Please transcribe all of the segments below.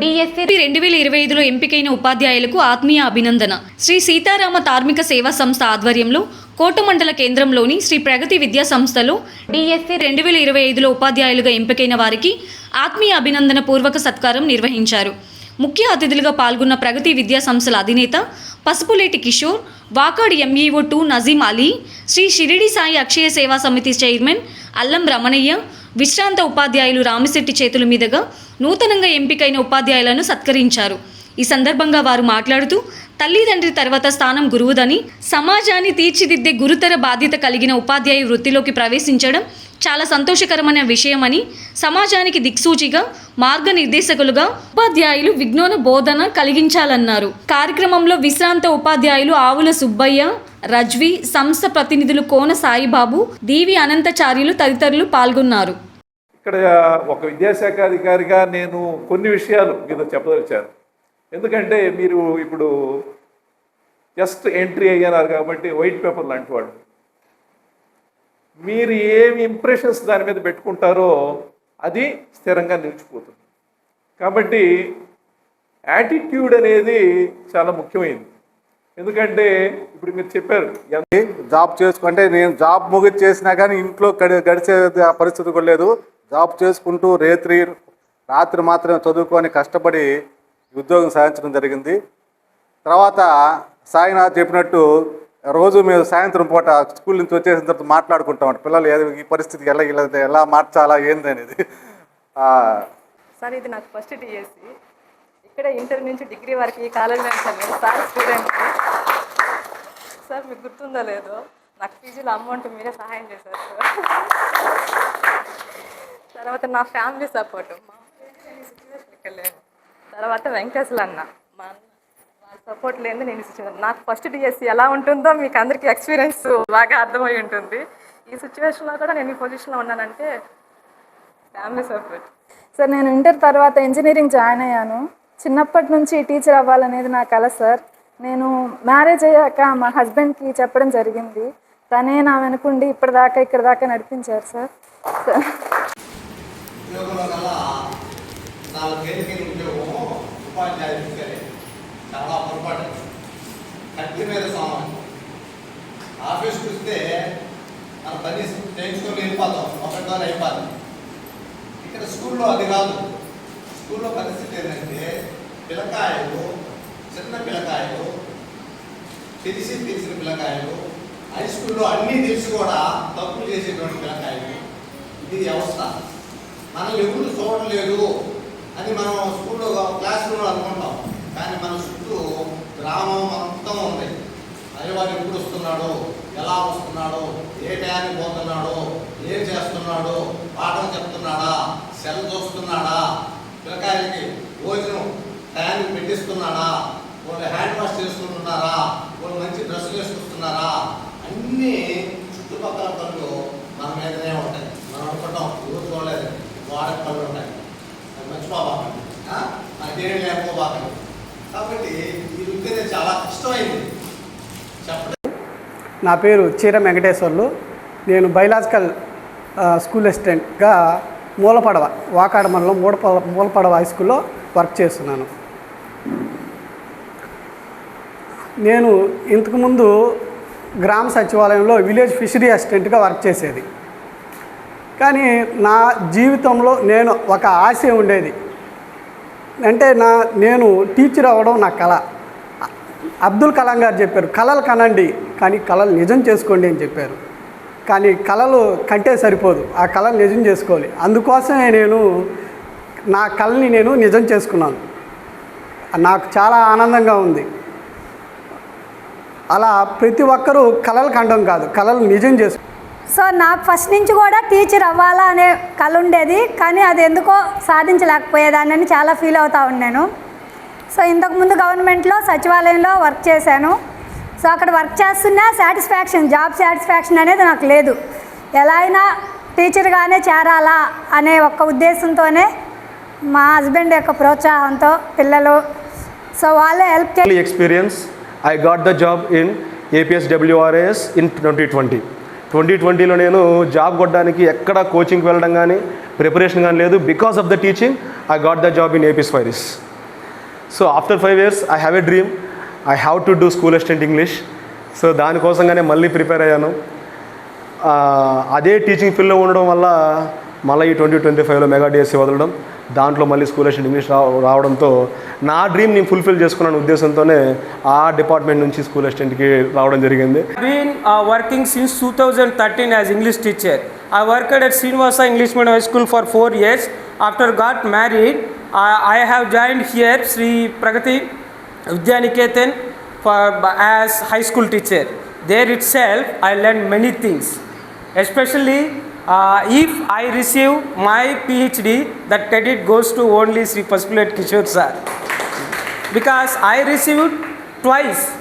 DSC రెండు వేల ఇరవై ఐదులో ఎంపికైన ఉపాధ్యాయులకు ఆత్మీయ అభినందన. శ్రీ సీతారామ ధార్మిక సేవా సంస్థ ఆధ్వర్యంలో కోట మండల కేంద్రంలోని శ్రీ ప్రగతి విద్యా సంస్థలో డిఎస్సి రెండు వేల ఇరవై ఐదులో ఉపాధ్యాయులుగా ఎంపికైన వారికి ఆత్మీయ అభినందన పూర్వక సత్కారం నిర్వహించారు. ముఖ్య అతిథులుగా పాల్గొన్న ప్రగతి విద్యా సంస్థల అధినేత Pasupuleti Kishore Vakadu MEO two Nazeem Ali Shri Shirdi Sai Akshaya Seva Samiti chairman అల్లం రమణయ్య విశ్రాంత ఉపాధ్యాయులు రామిశెట్టి చేతుల మీదుగా నూతనంగా ఎంపికైన ఉపాధ్యాయులను సత్కరించారు. ఈ సందర్భంగా వారు మాట్లాడుతూ తల్లిదండ్రి తర్వాత స్థానం గురువుదని సమాజాన్ని తీర్చిదిద్దే గురుతర బాధ్యత కలిగిన ఉపాధ్యాయ వృత్తిలోకి ప్రవేశించడం చాలా సంతోషకరమైన విషయమని సమాజానికి దిక్సూచిగా మార్గనిర్దేశకులుగా ఉపాధ్యాయులు విజ్ఞాన బోధన కలిగించాలన్నారు. కార్యక్రమంలో విశ్రాంత ఉపాధ్యాయులు ఆవుల సుబ్బయ్య రజ్వి సంస్థ ప్రతినిధులు కోన సాయిబాబు దీవి అనంతచార్యులు తదితరులు పాల్గొన్నారు. ఇక్కడ ఒక విద్యాశాఖ అధికారిగా నేను కొన్ని విషయాలు మీద చెప్పదలిచాను. ఎందుకంటే మీరు ఇప్పుడు జస్ట్ ఎంట్రీ అయ్యారు కాబట్టి వైట్ పేపర్ లాంటి వాళ్ళు. మీరు ఏమి ఇంప్రెషన్స్ దాని మీద పెట్టుకుంటారో అది స్థిరంగా నిలిచిపోతుంది. కాబట్టి యాటిట్యూడ్ అనేది చాలా ముఖ్యమైనది. ఎందుకంటే ఇప్పుడు మీరు చెప్పారు జాబ్ చేసుకుంటే నేను జాబ్ ముగించి చేసినా కానీ ఇంట్లో గడి గడిచే పరిస్థితి కూడా లేదు. జాబ్ చేసుకుంటూ రేత్రి రాత్రి మాత్రమే చదువుకొని కష్టపడి ఉద్యోగం సాధించడం జరిగింది. తర్వాత సాయినాథ్ చెప్పినట్టు రోజు మేము సాయంత్రం పూట స్కూల్ నుంచి వచ్చేసిన తర్వాత మాట్లాడుకుంటాం పిల్లలు ఏదో ఈ పరిస్థితికి ఎలా ఇలా ఎలా మార్చాలా ఏంది అనేది. సార్ ఇది నాకు ఫస్ట్ డిఎస్సి ఇక్కడ ఇంటర్ నుంచి డిగ్రీ వరకు ఈ కాలేజీలో నేను సార్ స్టూడెంట్. సార్ మీకు గుర్తుందో లేదో నాకు పీజీలో అమౌంట్ మీరే సహాయం చేశారు సార్. తర్వాత నా ఫ్యామిలీ సపోర్ట్. మా సిచ్యువేషన్ ఇక్కడ లేదు. తర్వాత వెంకటేశ్వర అన్న మా అన్న సపోర్ట్ లేదు నేను ఈ సిచ్యువేషన్ నాకు ఫస్ట్ డిఎస్సి ఎలా ఉంటుందో మీకు అందరికీ ఎక్స్పీరియన్స్ బాగా అర్థమై ఉంటుంది. ఈ సిచ్యువేషన్లో కూడా నేను ఈ పొజిషన్లో ఉన్నానంటే ఫ్యామిలీ సపోర్ట్ సార్ నేను ఇంటర్ తర్వాత ఇంజనీరింగ్ జాయిన్ అయ్యాను. చిన్నప్పటి నుంచి టీచర్ అవ్వాలనేది నా కల సార్. నేను మ్యారేజ్ అయ్యాక మా హస్బెండ్కి చెప్పడం జరిగింది. తనే నా వెనుకుండి ఇప్పటిదాకా ఇక్కడ దాకా నడిపించారు సార్. సార్ ఉద్యోగంలో కల్లా నాలుగేళ్ళకి ఉద్యోగం ఉపాధ్యాయులు సరే చాలా పొరపాటు. కట్టి మీద సామాన్. ఆఫీస్కి వస్తే మన పని చేయించుకొని వెళ్ళిపోతాం. ఒకటితో అయిపోతాం ఇక్కడ స్కూల్లో అది కాదు. స్కూల్లో పరిస్థితి ఏంటంటే పిల్లకాయలు చిన్న పిల్లకాయలు తెలిసి తెలిసిన పిల్లకాయలు హై స్కూల్లో అన్నీ తెలిసి కూడా తప్పులు చేసేటువంటి పిల్లకాయలు. ఇది వ్యవస్థ. మనం ఎవరు చూడలేదు అని మనం స్కూల్లో క్లాస్ రూమ్లో అనుకుంటాం. కానీ మన చుట్టూ గ్రామం మొత్తం ఉంది. అయ్యవాడు ఎప్పుడు వస్తున్నాడు ఎలా వస్తున్నాడు ఏ టయానికి పోతున్నాడు ఏం చేస్తున్నాడు పాఠం చెప్తున్నాడా సెల్ చూస్తున్నాడా పిల్లకాయలకి భోజనం టయానికి పెట్టిస్తున్నాడా వాళ్ళు హ్యాండ్ వాష్ చేసుకుంటున్నారా వాళ్ళు మంచి డ్రెస్సులు వేసుకుంటున్నారా అన్నీ చుట్టుపక్కల పనులు మన మీదనే ఉంటాయి. మనం అనుకుంటాం ఎవరు చూడలేదు వాడ పనులు ఉంటాయి. అది మర్చిపోబాకండి. ఆ? అదేం లేకపోబాకండి. కాబట్టి ఈ వృత్తి చాలా కష్టమైంది. చెప్పడం. నా పేరు చీర వెంకటేశ్వర్లు. నేను బయలాజికల్ స్కూల్ అసిస్టెంట్గా మూలపడవ వాకాడ మండలం మూడప మూలపడవ హై స్కూల్లో వర్క్ చేస్తున్నాను. నేను ఇంతకుముందు గ్రామ సచివాలయంలో విలేజ్ ఫిషరీ అసిస్టెంట్గా వర్క్ చేసేది. కానీ నా జీవితంలో నేను ఒక ఆశ ఉండేది. అంటే నా నేను టీచర్ అవ్వడం నా కళ. అబ్దుల్ కలాం గారు చెప్పారు కళలు కనండి కానీ కళలు నిజం చేసుకోండి అని చెప్పారు. కానీ కళలు కంటే సరిపోదు ఆ కళలు నిజం చేసుకోవాలి. అందుకోసమే నేను నా కళని నేను నిజం చేసుకున్నాను. నాకు చాలా ఆనందంగా ఉంది. అలా ప్రతి ఒక్కరూ కళలు కండం కాదు కళలు నిజం చేసుకో సో నాకు ఫస్ట్ నుంచి కూడా టీచర్ అవ్వాలా అనే కళ ఉండేది కానీ అది ఎందుకో సాధించలేకపోయేదాన్ని చాలా ఫీల్ అవుతూ ఉన్నాను సో ఇంతకుముందు గవర్నమెంట్లో సచివాలయంలో వర్క్ చేశాను. సో అక్కడ వర్క్ చేస్తున్నా సాటిస్ఫాక్షన్ జాబ్ సాటిస్ఫాక్షన్ అనేది నాకు లేదు. ఎలా అయినా టీచర్గానే చేరాలా అనే ఒక ఉద్దేశంతోనే మా హస్బెండ్ యొక్క ప్రోత్సాహంతో పిల్లలు సో వాళ్ళే help experience I got the job in APS in APS WRAS in 2020. Twenty ట్వంటీలో నేను జాబ్ కొట్టడానికి ఎక్కడ కోచింగ్కి వెళ్ళడం కానీ ప్రిపరేషన్ కానీ లేదు. Because of the teaching I got the job in APs fairies so after five years I have a dream I have to do school assistant English so దానికోసంగానే మళ్ళీ ప్రిపేర్ అయ్యాను. Uh, అదే టీచింగ్ ఫీల్డ్లో ఉండడం వల్ల మళ్ళీ ఈ ట్వంటీ ట్వంటీ ఫైవ్లో mega DSC వదలడం. దాంట్లో మళ్ళీ స్కూల్ వచ్చి ఇంగ్లీష్ రావడంతో నా డ్రీమ్ నేను ఫుల్ఫిల్ చేసుకున్న ఉద్దేశంతోనే ఆ డిపార్ట్మెంట్ నుంచి స్కూల్ అసిస్టెంట్కి రావడం జరిగింది. Been working since two thousand thirteen as English teacher I work at Srinivasa English medium high school for four years after got married I have join here Shri Pragati Vidyaniketan for as high school teacher there itself I learn many things especially uh, if I receive my PhD, that credit goes to only Sri Paspulet Kishore sir. Because I received twice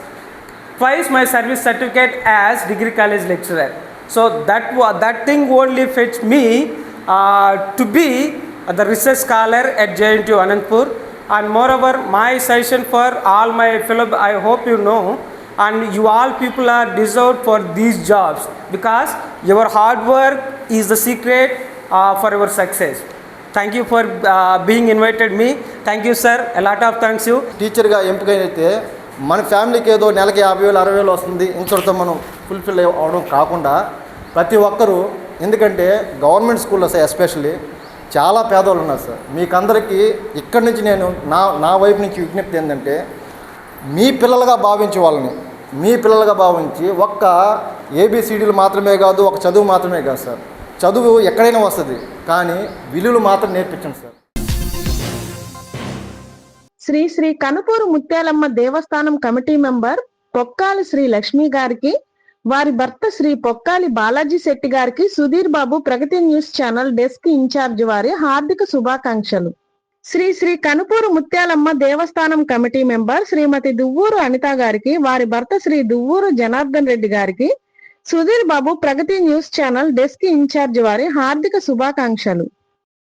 twice my service certificate as degree college lecturer. So that that thing only fetched me uh, to be the research scholar at JNTU Anandpur. And moreover my suggestion for all my fellow I hope you know and you all people are deserved for these jobs because your hard work is the secret for your your thank you for being invited me thank you sir lot of thanks you టీచర్గా ఎంపికైతే మన ఫ్యామిలీకి ఏదో నెలకి యాభై వేలు అరవై వేలు వస్తుంది ఇంకొకరితో మనం ఫుల్ఫిల్ అవ్వడం కాకుండా ప్రతి ఒక్కరూ ఎందుకంటే గవర్నమెంట్ స్కూల్లో సార్ ఎస్పెషల్లీ చాలా పేదవాళ్ళు ఉన్నారు సార్ మీకందరికీ ఇక్కడి నుంచి నేను నా నా వైపు నుంచి విజ్ఞప్తి ఏంటంటే మీ పిల్లలుగా భావించే వాళ్ళని మీ పిల్లలుగా భావించి ఒక్క ఏబిసిడీలు మాత్రమే కాదు ఒక చదువు మాత్రమే కాదు సార్. చదువు ఎక్కడైనా వస్తుంది కానీ విలువలు మాత్రం నేర్పించండి sir. Shri Shri Kanupuru Muthyalamma Devasthanam committee member Pokkali Shri Lakshmi గారికి వారి భర్త శ్రీ పొక్కాలి బాలాజీ శెట్టి గారికి Sudheer Babu Pragati news channel desk in charge వారి హార్దిక శుభాకాంక్షలు. శ్రీ శ్రీ కనుపూరు ముత్యాలమ్మ దేవస్థానం కమిటీ మెంబర్ శ్రీమతి దువ్వూరు అనిత గారికి వారి భర్త శ్రీ దువ్వూరు జనార్దన్ రెడ్డి గారికి Sudheer Babu Pragati news channel desk in charge వారి హార్దిక శుభాకాంక్షలు.